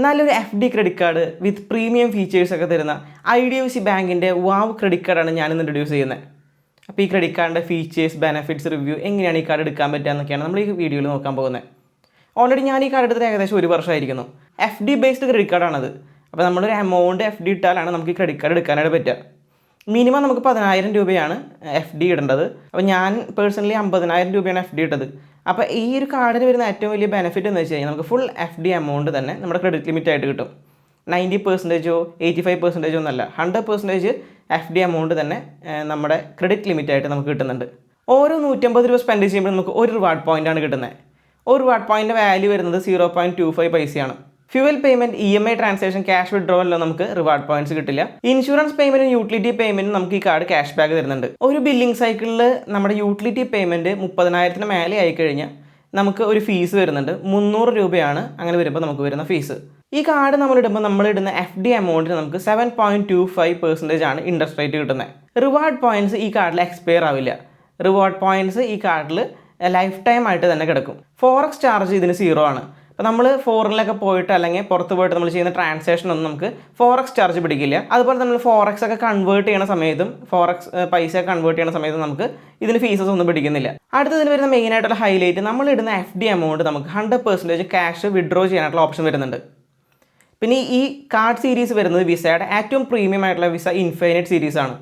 നല്ലൊരു F D credit card with premium features ഒക്കെ തരുന്ന ഐ ഡി എഫ് സി ബാങ്കിന്റെ വാവ് ക്രെഡിറ്റ് കാർഡാണ് ഞാനിന്ന് ഇൻട്രൊഡ്യൂസ് ചെയ്യുന്നത്. അപ്പോൾ ഈ ക്രെഡിറ്റ് കാർഡിന്റെ ഫീച്ചേഴ്സ് ബെനിഫിറ്റ്സ് റിവ്യൂ എങ്ങനെയാണ് ഈ കാർഡ് എടുക്കാൻ പറ്റുക എന്നൊക്കെയാണ് നമ്മൾ ഈ വീഡിയോയിൽ നോക്കാൻ പോകുന്നത്. ഓൾറെഡി ഞാൻ ഈ കാർഡ് എടുത്തിട്ട് ഏകദേശം ഒരു വർഷമായിരിക്കുന്നു. എഫ് ഡി ബേസ്ഡ് ക്രെഡിറ്റ് കാർഡാണത് അപ്പോൾ നമ്മളൊരു എമൗണ്ട് എഫ് ഡി ഇട്ടാലാണ് നമുക്ക് ഈ ക്രെഡിറ്റ് കാർഡ് എടുക്കാനായിട്ട് പറ്റുക. മിനിമം നമുക്ക് പതിനായിരം രൂപയാണ് എഫ് ഡി ഇടേണ്ടത്. അപ്പോൾ ഞാൻ പേഴ്സണലി അമ്പതിനായിരം രൂപയാണ് എഫ് ഡി ഇട്ടത്. അപ്പോൾ ഈ ഒരു കാർഡിന് വരുന്ന ഏറ്റവും വലിയ ബെനിഫിറ്റ് എന്ന് വെച്ച് കഴിഞ്ഞാൽ നമുക്ക് ഫുൾ എഫ് ഡി എമൗണ്ട് തന്നെ നമ്മുടെ ക്രെഡിറ്റ് ലിമിറ്റ് ആയിട്ട് കിട്ടും. നയന്റി പെർസെന്റേജോ എയ്റ്റി ഫൈവ് പെർസെന്റേജോ ഒന്നല്ല hundred percentage F D amount തന്നെ നമ്മുടെ ക്രെഡിറ്റ് ലിമിറ്റായിട്ട് നമുക്ക് കിട്ടുന്നുണ്ട്. ഓരോ നൂറ്റമ്പത് രൂപ സ്പെൻഡ് ചെയ്യുമ്പോൾ നമുക്ക് ഒരു റിവാർഡ് പോയിന്റാണ് കിട്ടുന്നത്. ഒരു റിവാർഡ് പോയിന്റ് വാല്യൂ വരുന്നത് സീറോ പോയിന്റ് ടു ഫൈവ് പൈസയാണ്. Fuel payment E M I transaction cash വിഡ്രോവലിലോ നമുക്ക് റിവാർഡ് പോയിന്റ്സ് കിട്ടില്ല. ഇൻഷുറൻസ് പേയ്മെന്റും യൂട്ടിലിറ്റി പേയ്മെന്റും നമുക്ക് ഈ കാർഡ് ക്യാഷ് ബാക്ക് തരുന്നുണ്ട്. ഒരു ബില്ലിംഗ് സൈക്കിളിൽ നമ്മുടെ യൂട്ടിലിറ്റി പേയ്മെന്റ് മുപ്പതിനായിരത്തിന് മേലെ ആയി കഴിഞ്ഞാൽ നമുക്ക് ഒരു ഫീസ് വരുന്നുണ്ട്. മുന്നൂറ് രൂപയാണ് അങ്ങനെ വരുമ്പോൾ നമുക്ക് വരുന്ന ഫീസ് ഈ കാർഡ് നമ്മളിടുമ്പോൾ നമ്മളിടുന്ന എഫ് ഡി എമൗണ്ടിന് നമുക്ക് seven point two five percentage ആണ് ഇൻട്രസ്റ്റ് റേറ്റ് കിട്ടുന്നത് റിവാർഡ് പോയിന്റ്സ് ഈ കാർഡിൽ എക്സ്പയർ ആവില്ല. റിവാർഡ് പോയിന്റ്സ് ഈ കാർഡിൽ ലൈഫ് ടൈം ആയിട്ട് തന്നെ കിടക്കും. ഫോറക്സ് ചാർജ് ഇതിന് സീറോ ആണ്. അപ്പോൾ നമ്മൾ ഫോറിനിലൊക്കെ പോയിട്ട് അല്ലെങ്കിൽ പുറത്ത് പോയിട്ട് നമ്മൾ ചെയ്യുന്ന ട്രാൻസാക്ഷൻ ഒന്നും നമുക്ക് ഫോറക്സ് ചാർജ് പിടിക്കില്ല. അതുപോലെ നമ്മൾ ഫോറക്സ് ഒക്കെ കൺവേർട്ട് ചെയ്യുന്ന സമയത്തും ഫോറക്സ് പൈസ കൺവേർട്ട് ചെയ്യുന്ന സമയത്തും നമുക്ക് ഇതിന് ഫീസസ് ഒന്നും പിടിക്കുന്നില്ല. അടുത്തതിന് വരുന്ന മെയിൻ ആയിട്ടുള്ള ഹൈലൈറ്റ് നമ്മൾ ഇടുന്ന എഫ് ഡി എമൗണ്ട് നമുക്ക് ഹൺഡ്രഡ് പെർസെന്റേജ് ക്യാഷ് വിഡ്രോ ചെയ്യാനായിട്ടുള്ള ഓപ്ഷൻ വരുന്നുണ്ട്. പിന്നെ ഈ കാർഡ് സീരീസ് വരുന്നത് വിസയുടെ ഏറ്റവും പ്രീമിയം ആയിട്ടുള്ള വിസ ഇൻഫൈനൈറ്റ് സീരീസാണ്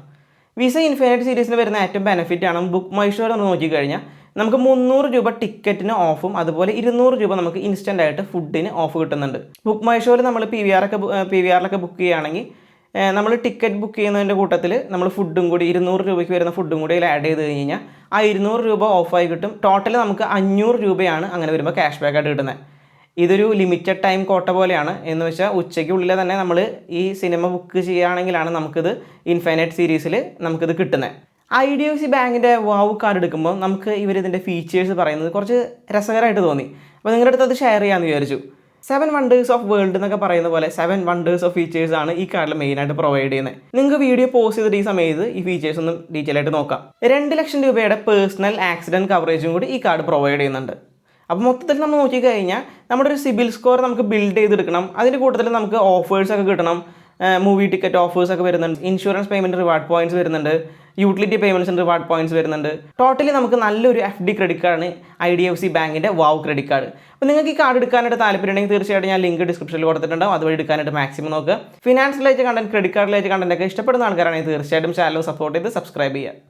വിസ ഇൻഫൈനൈറ്റ് സീരീസിന് വരുന്ന ഏറ്റവും ബെനിഫിറ്റ് ആണ് ബുക്ക് മൈഷോർ എന്ന് നോക്കിക്കഴിഞ്ഞാൽ നമുക്ക് മുന്നൂറ് രൂപ ടിക്കറ്റിന് ഓഫും അതുപോലെ ഇരുന്നൂറ് രൂപ നമുക്ക് ഇൻസ്റ്റന്റ് ആയിട്ട് ഫുഡിന് ഓഫ് കിട്ടുന്നുണ്ട്. ബുക്ക് മൈ ഷോയിൽ നമ്മൾ പി വി ആറൊക്കെ പി വി ആറിലൊക്കെ ബുക്ക് ചെയ്യുകയാണെങ്കിൽ നമ്മൾ ടിക്കറ്റ് ബുക്ക് ചെയ്യുന്നതിന്റെ കൂട്ടത്തിൽ നമ്മൾ ഫുഡും കൂടി ഇരുന്നൂറ് രൂപയ്ക്ക് വരുന്ന ഫുഡും കൂടി അതിൽ ആഡ് ചെയ്ത് കഴിഞ്ഞ് കഴിഞ്ഞാൽ ആ ഇരുന്നൂറ് രൂപ ഓഫായി കിട്ടും. ടോട്ടൽ നമുക്ക് അഞ്ഞൂറ് രൂപയാണ് അങ്ങനെ വരുമ്പോൾ ക്യാഷ് ബാക്ക് ആയിട്ട് കിട്ടുന്നത് ഇതൊരു ലിമിറ്റഡ് ടൈം കോട്ട പോലെയാണ്. എന്ന് വെച്ചാൽ ഉച്ചയ്ക്കുള്ളിൽ തന്നെ നമ്മൾ ഈ സിനിമ ബുക്ക് ചെയ്യുകയാണെങ്കിലാണ് നമുക്കിത് ഇൻഫൈനൈറ്റ് സീരീസിൽ നമുക്കിത് കിട്ടുന്നത് ഐ ഡി എഫ് സി ബാങ്കിന്റെ വാവ് കാർഡ് എടുക്കുമ്പോൾ നമുക്ക് ഇവരിതിന്റെ ഫീച്ചേഴ്സ് പറയുന്നത് കുറച്ച് രസകരമായിട്ട് തോന്നി. അപ്പോൾ നിങ്ങളുടെ അടുത്ത് അത് ഷെയർ ചെയ്യാമെന്ന് വിചാരിച്ചു. സെവൻ വണ്ടേഴ്സ് ഓഫ് വേൾഡ് എന്നൊക്കെ പറയുന്ന പോലെ സെവൻ വണ്ടേഴ്സ് ഓഫ് ഫീച്ചേഴ്സ് ആണ് ഈ കാർഡിൽ മെയിനായിട്ട് പ്രൊവൈഡ് ചെയ്യുന്നത് നിങ്ങൾക്ക് വീഡിയോ പോസ്റ്റ് ചെയ്തിട്ട് ഈ സമയത്ത് ഈ ഫീച്ചേഴ്സ് ഒന്നും ഡീറ്റെയിൽ ആയിട്ട് നോക്കാം. രണ്ട് ലക്ഷം രൂപയുടെ പേഴ്സണൽ ആക്സിഡന്റ് കവറേജും കൂടി ഈ കാർഡ് പ്രൊവൈഡ് ചെയ്യുന്നുണ്ട്. അപ്പോൾ മൊത്തത്തിൽ നമ്മൾ നോക്കിക്കഴിഞ്ഞാൽ നമ്മുടെ ഒരു സിബിൽ സ്കോർ നമുക്ക് ബിൽഡ് ചെയ്തെടുക്കണം. അതിന്റെ കൂട്ടത്തിൽ നമുക്ക് ഓഫേഴ്സ് ഒക്കെ കിട്ടണം. മൂവി ടിക്കറ്റ് ഓഫേഴ്സ് ഒക്കെ വരുന്നുണ്ട്. ഇൻഷുറൻസ് പേയ്മെന്റ് റിവാർഡ് പോയിന്റ്സ് വരുന്നുണ്ട്. യൂട്ടിലിറ്റി പേയ്മെന്റ്സ് ഉണ്ട് റിവാർഡ് പോയിന്റ്സ് വരുന്നുണ്ട്. ടോട്ടലി നമുക്ക് നല്ലൊരു എഫ് ഡി ക്രെഡിറ്റ് കാർഡാണ് ഐ ഡി എഫ് സി ബാങ്കിന്റെ വാവ് ക്രെഡിറ്റ് കാർഡ് അപ്പോൾ നിങ്ങൾക്ക് ഈ കാർഡ് എടുക്കാനായിട്ട് താല്പര്യമുണ്ടെങ്കിൽ തീർച്ചയായിട്ടും ഞാൻ ലിങ്ക് ഡിസ്ക്രിപ്ഷനിൽ കൊടുത്തിട്ടുണ്ടാവും. അതുവഴി എടുക്കാനായിട്ട് മാക്സിമം നോക്കുക. ഫിനാൻഷ്യലായിട്ട് കണ്ടന്റ് ക്രെഡിറ്റ് കാർഡിലായിട്ട് കണ്ടന്റ് ഒക്കെ ഇഷ്ടപ്പെടുന്ന ആൾക്കാരാണെങ്കിൽ തീർച്ചയായിട്ടും ചാനൽ സപ്പോർട്ട് ചെയ്ത് സബ്സ്ക്രൈബ് ചെയ്യുക.